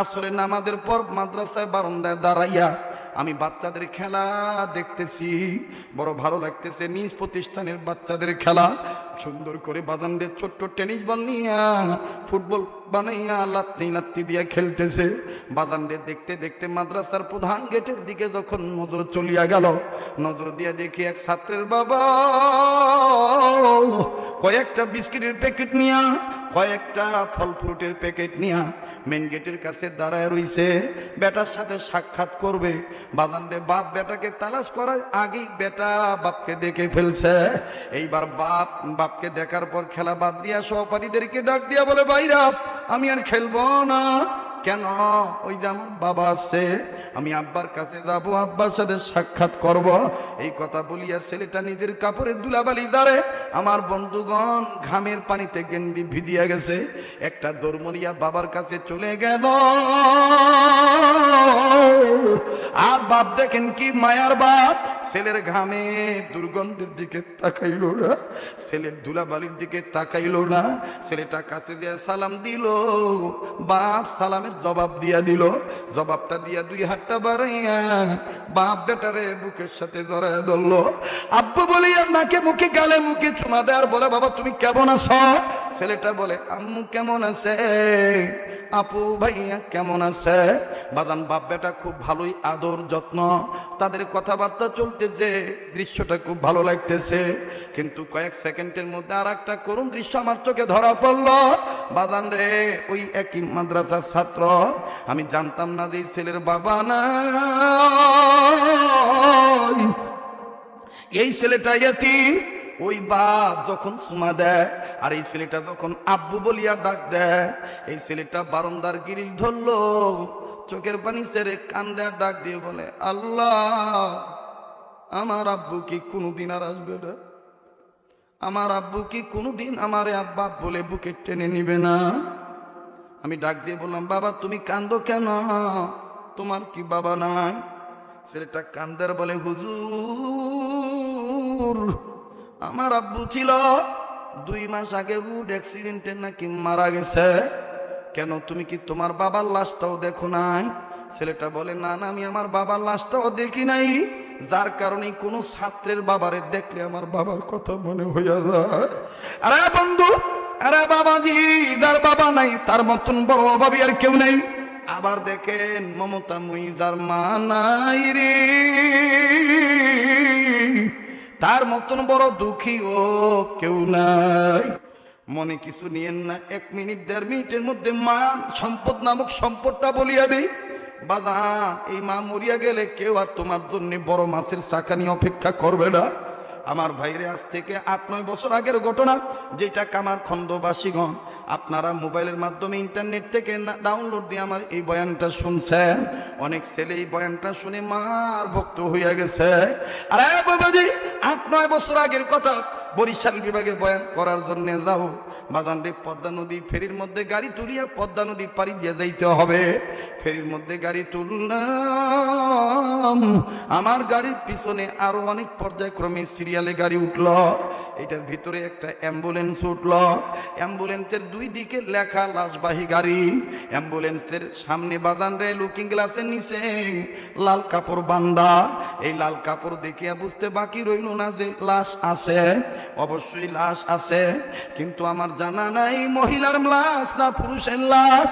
আসরে নামাদের পর মাদ্রাসায় বারান্দায় দাঁড়াইয়া আমি বাচ্চাদের খেলা দেখতেছি। বড় ভালো লাগতেছে নিজ প্রতিষ্ঠানের বাচ্চাদের খেলা। সুন্দর করে বাজানদের ছোট্ট টেনিস বল নিয়া ফুটবল বানাইয়া লাত্তি লাত্তি দিয়ে খেলতেছে। বাজানদের দেখতে দেখতে মাদ্রাসার প্রধান গেটের দিকে যখন নজর চলিয়া গেল, নজর দিয়ে দেখি এক ছাত্রের বাবা, কয়েকটা বিস্কিটের প্যাকেট নিয়া, কয়েকটা ফল ফ্রুটের প্যাকেট নিয়া মেন গেটের কাছে দাঁড়ায় রইছে। বেটার সাথে সাক্ষাৎ করবে। বাজানরে বাপ বেটাকে তালাশ করার আগেই বেটা বাপকে দেখে ফেলছে। এইবার বাপ বাপকে দেখার পর খেলা বাদ দিয়া সহপাঠীদেরকে ডাক দিয়া বলে বাইরা আমি আর খেলব না। কেন? ওই যে আমার বাবা আছে, আমি আব্বার কাছে যাব, আব্বার সাথে সাক্ষাৎ করব। এই কথা বলিয়া ছেলেটা নিজের কাপড়ের দুলাবালি দাঁড়ে আমার বন্ধুগণ ঘামের পানিতে গেন্দি ভিজিয়া গেছে। একটা দরমরিয়া বাবার কাছে চলে গেল। আর বাপ দেখেন কি মায়ার বাপ। ছেলের ঘামে দুর্গন্ধের দিকে তাকাইল না, ছেলের ধুলাবালির দিকে তাকাইল না, ছেলেটা কাছে দিয়ে সালাম দিল, বাপ সালামের জবাব দিয়া দিল, জবাবটা দিয়া দুই হাতটা বাড়াইয়া বাপ বেটারে বুকের সাথে জড়ায় ধরলো। আব্বু বলি নাকে মুখে গালে মুখে চুমা দেয় আর বলে, বাবা, তুমি কেমন আছো? ছেলেটা বলে, আম্মু কেমন আছে? আপু ভাইয়া কেমন আছে? বাদান বাপ বেটা খুব ভালোই আদর, যত্ন। তাদের কথাবার্তা চলতেছে, দৃশ্যটা খুব ভালো লাগতেছে। কিন্তু কয়েক সেকেন্ডের মধ্যে আর একটা করুণ দৃশ্য আমার চোখে ধরা পড়ল। বাদান রে, ওই একই মাদ্রাসার ছাত্র। আমি জানতাম না যে ছেলের বাবা না এই ছেলেটা ইয়াতিম ওই বাপ যখন সুমা দেয়, আর এই ছেলেটা যখন আব্বু বলিয়া ডাক দেয়, এই ছেলেটা বারন্দার গিরিল ধরলো, চোখের পানি সেরে কান্দে ডাক দিয়ে বলে, আল্লাহ, আমার আব্বু কি কোনোদিন আর আসবে না আমার আব্বু কি কোনোদিন আমার আব্বা বলে বুকে টেনে নিবে না? আমি ডাক দিয়ে বললাম, বাবা, তুমি কান্দো কেন? তোমার কি বাবা নাই? ছেলেটা কান্দার বলে, হুজুর আমার আব্বু ছিল, দুই মাস আগে রুড অ্যাক্সিডেন্টে নাকি মারা গেছে। কেন তুমি কি তোমার বাবার লাশটাও দেখো নাই? ছেলেটা বলে, না না, আমি আমার বাবার লাশটাও দেখি নাই। যার কারণে কোনো ছাত্রের বাবারে দেখলে আমার বাবার কথা মনে হইয়া যায়। আরে বন্ধু, আরে বাবাজি, যার বাবা নাই, তার মতন বড় অভাবী আর কেউ নেই। আবার দেখেন, মমতা মুই যার মা নাই রে। তার মতন বড় দুঃখী ও কেউ নাই। মনে কিছু নিয়েন না, এক মিনিট, দেড় মিনিটের মধ্যে মা সম্পদ নামক সম্পদটা বলিয়া দিই। বাজান এই মা মরিয়া গেলে কেউ আর তোমার জন্য বড় মাছের চাকানি অপেক্ষা করবে না। আমার ভাইরে আজ থেকে আট, নয় বছর আগের ঘটনা, যেটা কামার খন্দবাসীগণ, আপনারা মোবাইলের মাধ্যমে ইন্টারনেট থেকে ডাউনলোড দিয়ে আমার এই বয়ানটা শুনছেন। অনেক ছেলে এই বয়ানটা শুনে মার ভক্ত হইয়া গেছে। আরে আট, নয় বছর আগের কথা বরিশাল বিভাগে বয়ান করার জন্য যাও। বাজানরে পদ্মা নদী ফেরির মধ্যে গাড়ি তুলিয়া পদ্মা নদী পাড়ি দিয়ে যাইতে হবে। ফেরির মধ্যে গাড়ি তুললাম। আমার গাড়ির পিছনে আরও অনেক পর্যায়ক্রমে সিরিয়ালে গাড়ি উঠল। এটার ভিতরে একটা অ্যাম্বুলেন্স উঠল। অ্যাম্বুলেন্সের দুই দিকে লেখা লাশবাহী গাড়ি। অ্যাম্বুলেন্সের সামনে বাজান রে, লুকিং গ্লাসের নিচে লাল কাপড় বান্দা। এই লাল কাপড় দেখিয়া বুঝতে বাকি রইল না যে লাশ আছে। অবশ্যই লাশ আছে, কিন্তু আমার জানা নাই মহিলার লাশ না পুরুষের লাশ।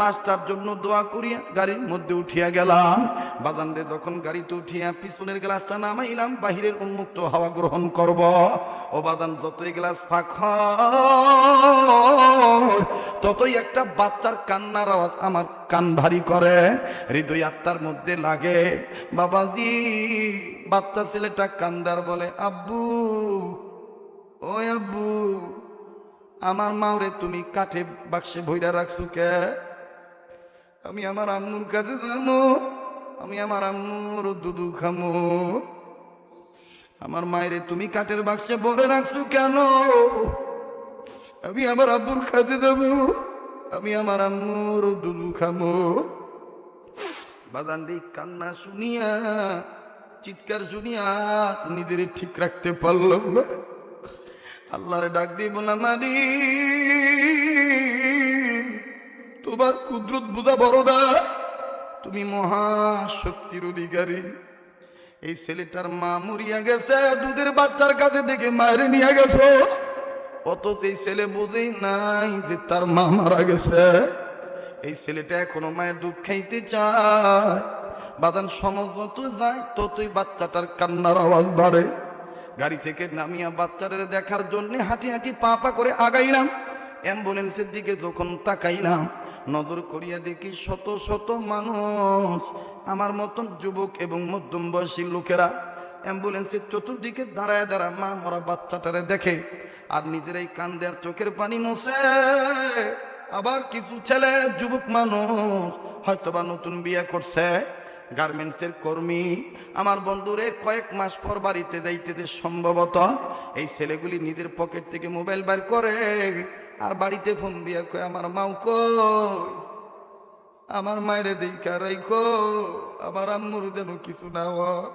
লাশটার জন্য দোয়া করিয়া গাড়ির মধ্যে উঠিয়া গেলাম। বাজানরে যখন গাড়িতে উঠিয়া পিছনের গ্লাসটা নামাইলাম, বাহিরের উন্মুক্ত হাওয়া গ্রহণ করব। ও বাজান, যতই গ্লাস ফাঁক ততই একটা বাচ্চার কান্নার আওয়াজ আমার কান ভারী করে। হৃদয় আত্মার মধ্যে লাগে। বাবাজি, বাচ্চা ছেলেটা কান্দার বলে, আব্বু ও আব্বু, আমার মাওরে তুমি কাঠে বাক্সে ভইরা রাখছো কে? আমি আমার আম্মুর কাছে যাব, আমি আমার আম্মুর দুধু খামো। আমার মায়েরে তুমি কাঠের বাক্সে ভরে রাখছো কেন? আমি আমার আব্বুর কাছে যাব, আমি আমার আম্মুর দুধু খামো। বাদান্ডি কান্না শুনিয়া, চিৎকার শুনিয়া নিজের ঠিক রাখতে পারলাম না। আল্লাহরে ডাক দিয়ে বললাম মারি তোমার কুদরত বুঝা বড়দা তুমি মহাশক্তির অধিকারী। এই ছেলেটার মা মরিয়া গেছে, দুধের বাচ্চার কাছে দেখে মায়ের নিয়ে গেছো। অথচ এই ছেলে বুঝেই নাই যে তার মা মারা গেছে। এই ছেলেটা এখনও মায়ের দুধ খাইতে চায়। বাদান সমাজ যত যায়, ততই বাচ্চাটার কান্নার আওয়াজ বাড়ে। গাড়ি থেকে নামিয়া বাচ্চাটারে দেখার জন্য হাঁটি হাঁটি পা পা করে আগাইলাম। অ্যাম্বুলেন্সের দিকে যখন তাকাইলাম, নজর করিয়া দেখি শত শত মানুষ। আমার মতন যুবক এবং মধ্যম বয়সী লোকেরা অ্যাম্বুলেন্সের চতুর্দিকে দাঁড়ায় দাঁড়া মা মরা বাচ্চাটারে দেখে, আর নিজেরাই কান্দে আর চোখের পানি মোছে। আবার কিছু ছেলে, যুবক মানুষ হয়তোবা নতুন বিয়ে করছে। গার্মেন্টসের কর্মী। আমার বন্ধুরে কয়েক মাস পর বাড়িতে যাইতেছে সম্ভবত। এই ছেলেগুলি নিজের পকেট থেকে মোবাইল বার করে আর বাড়িতে ফোন দিয়ে কয়, আমার মাও কই? আমার মায়ের দেখা রাইখো, আমার আম্মুর যেন কিছু না হয়।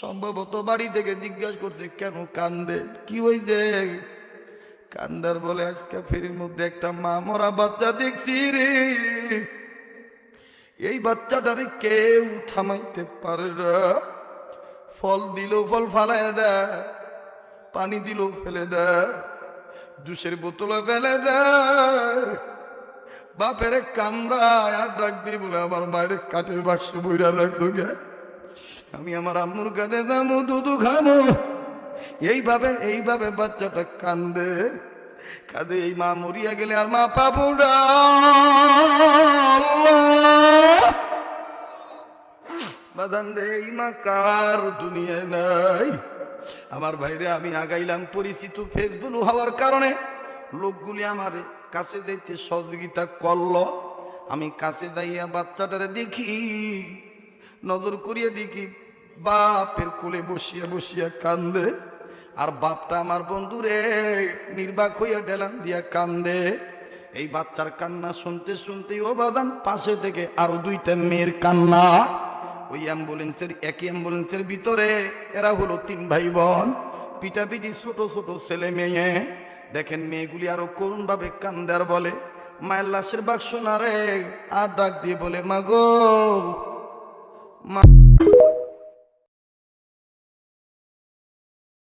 সম্ভবত বাড়ি থেকে জিজ্ঞাসা করছে, কেন কান্দেন কি হয়েছে কান্দার বলে, আজকে ফেরির মধ্যে একটা মা মরা বাচ্চা দেখছি রে। এই বাচ্চাটারে কেউ থামাইতে পারে না। ফল দিল ফল ফালায় দেয়, পানি দিল ফেলে দেয়, জুসের বোতলে ফেলে দেয়। বাপের কামড়ায় আর ডাক দিয়ে বলে, আমার মায়ের কাঠের বাক্স বইরা রাখতো গে আমি আমার আম্মুর কাছে যাব, দুধু খাব। এইভাবে এইভাবে বাচ্চাটা কান্দে। কাঁদে, এই মা মরিয়া গেলে আর মা পাবো না। মা কার দুনিয়ায় নাই। আমার ভাইরে, আমি আগাইলাম পরিচিত ফেসবুক হওয়ার কারণে। লোকগুলি আমার কাছে যাইতে সহযোগিতা করল। আমি কাছে যাইয়া বাচ্চাটারে দেখি, নজর করিয়া দেখি, বাপের কোলে বসিয়া বসিয়া কান্দে। আর বাপটা আমার বন্ধুরে নির্বাক হইয়া ডেলান দিয়া কান্দে। এই বাচ্চার কান্না শুনতে শুনতে ও বাদান পাশে থেকে আরও দুইটা মেয়ের কান্না। ওই অ্যাম্বুলেন্সের, একই অ্যাম্বুলেন্সের ভিতরে এরা হলো তিন ভাই বোন পিটাপিটি ছোট ছোট ছেলে মেয়ে। দেখেন মেয়েগুলি আরও করুণভাবে কান্দার বলে, মায়ের লাশের বাক্স না রে? আর ডাক দিয়ে বলে মাগো মা